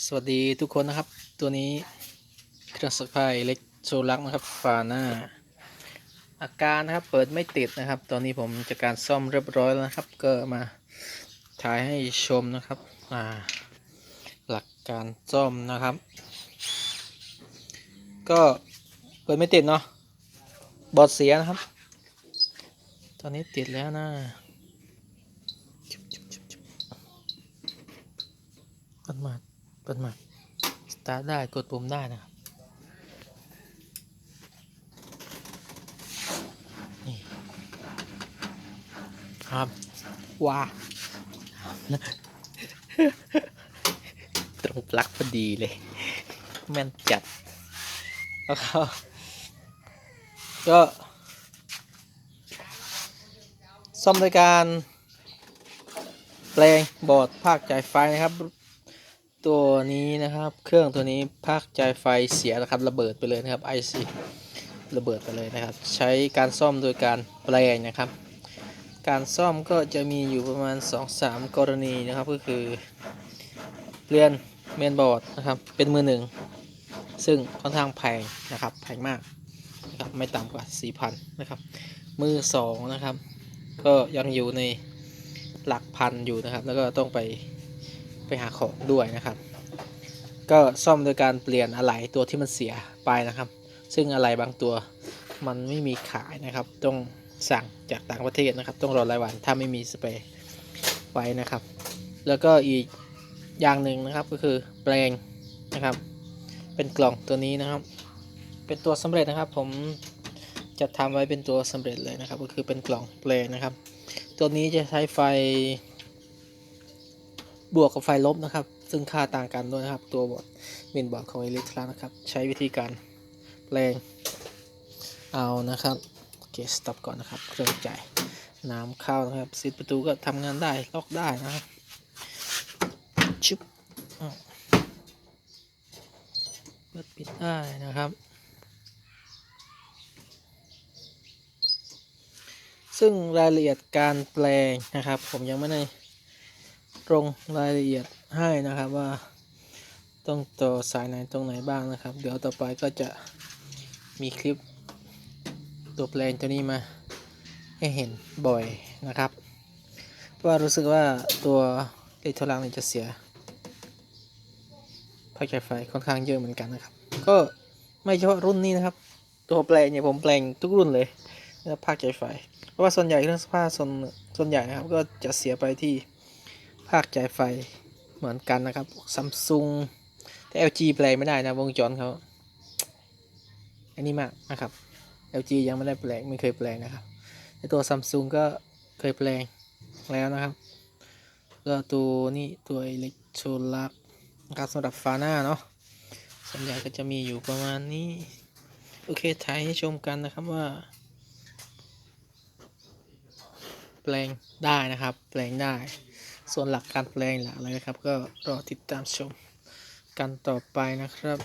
สวัสดีทุกคนนะครับ ตัวนี้เครื่องซักผ้าเล็กโซลักนะครับฝาหน้า อาการนะครับเปิดไม่ติดนะครับ ตอนนี้ผมจะการซ่อมเรียบร้อยแล้วนะครับ ก็มาถ่ายให้ชมนะครับหลักการซ่อมนะครับ ก็เปิดไม่ติดเนาะบอดเสียนะครับ ตอนนี้ติดแล้วนะจุ๊บจุ๊บจุ๊บจุ๊บเปิดมา เปิดมาสตาร์ทได้กดปุ่มได้นะครับนี่ครับว้าตรงปลั๊กพอดีเลย แม่นจัดแล้วก็ก็ซ่อมโดยการแปลงบอร์ดภาคจ่ายไฟนะครับ ตัวนี้นะครับ เครื่องตัวนี้ภาคจ่ายไฟเสียนะครับระเบิดไปเลยนะครับ IC ระเบิดไปเลยนะครับ ใช้การซ่อมโดยการแปลงนะครับ การซ่อมก็จะมีอยู่ประมาณ 2-3 กรณีนะครับ ก็คือเปลี่ยนเมนบอร์ดนะครับ เป็นมือหนึ่ง ซึ่งค่อนข้างแพงนะครับแพงมากนะครับไม่ต่ำกว่า 4,000นะครับ มือสองนะครับ ก็ยังอยู่ในหลักพันอยู่นะครับ แล้วก็ต้องไป ไปหาของด้วยนะครับ ก็ซ่อมโดยการเปลี่ยนอะไหล่ตัวที่มันเสียไปนะครับ ซึ่งอะไหล่บางตัวมันไม่มีขายนะครับ ต้องสั่งจากต่างประเทศนะครับ ต้องรอรายวันถ้าไม่มีสเปรย์ไว้นะครับ แล้วก็อีกอย่างหนึ่งนะครับก็คือแปลงนะครับ เป็นกล่องตัวนี้นะครับ เป็นตัวสำเร็จนะครับ ผมจะทำไว้เป็นตัวสำเร็จเลยนะครับ ก็คือเป็นกล่องแปลงนะครับ ตัวนี้จะใช้ไฟ บวกกับไฟลบนะครับ ซึ่งค่าต่างกันด้วยนะครับ ตัวบอร์ดเมนบอร์ดของเอลิทรานะครับ ใช้วิธีการแปลงเอานะครับโอเคสต็อปก่อนนะครับ เครื่องจ่ายน้ำเข้านะครับซิดประตูก็ทำงานได้ล็อกได้นะครับชุบเปิดปิดได้นะครับ ซึ่งรายละเอียดการแปลงนะครับ ผมยังไม่ได้ ลงรายละเอียดให้นะครับว่าต้องต่อสายไหนตรงไหนบ้างนะครับ เดี๋ยวต่อไปก็จะมีคลิปตัวแปลงตัวนี้มาให้เห็นบ่อยนะครับ เพราะว่ารู้สึกว่าตัวเอทลังนี่จะเสียภาใช้ไฟค่อนข้างเยอะเหมือนกันนะครับ ก็ไม่เฉพาะรุ่นนี้นะครับ ตัวแปลงเนี่ยผมแปลงทุกรุ่นเลยนะครับภาคใจไฟ เพราะว่าส่วนใหญ่เครื่องซักผ้าส่วนส่วนใหญ่นะครับก็จะเสียไปที่ ภาคจ่ายไฟเหมือนกันนะครับซัมซุงแต่ LG แปลงไม่ได้นะ วงจรเขาอันนี้มากนะครับ LG ยังไม่ได้แปลงไม่เคยแปลงนะครับแต่ตัวซัมซุงก็เคยแปลงแล้วนะครับก็ตัวนี้ตัวอิเล็กโทรลักนะครับสำหรับฟาหน้าเนาะส่วนใหญ่ก็จะมีอยู่ประมาณนี้ โอเคถ่ายให้ชมกันนะครับว่า แปลงได้นะครับ แปลงได้ ส่วนหลักการแปลงหลักอะไรนะครับ ก็รอติดตามชมกันต่อไปนะครับ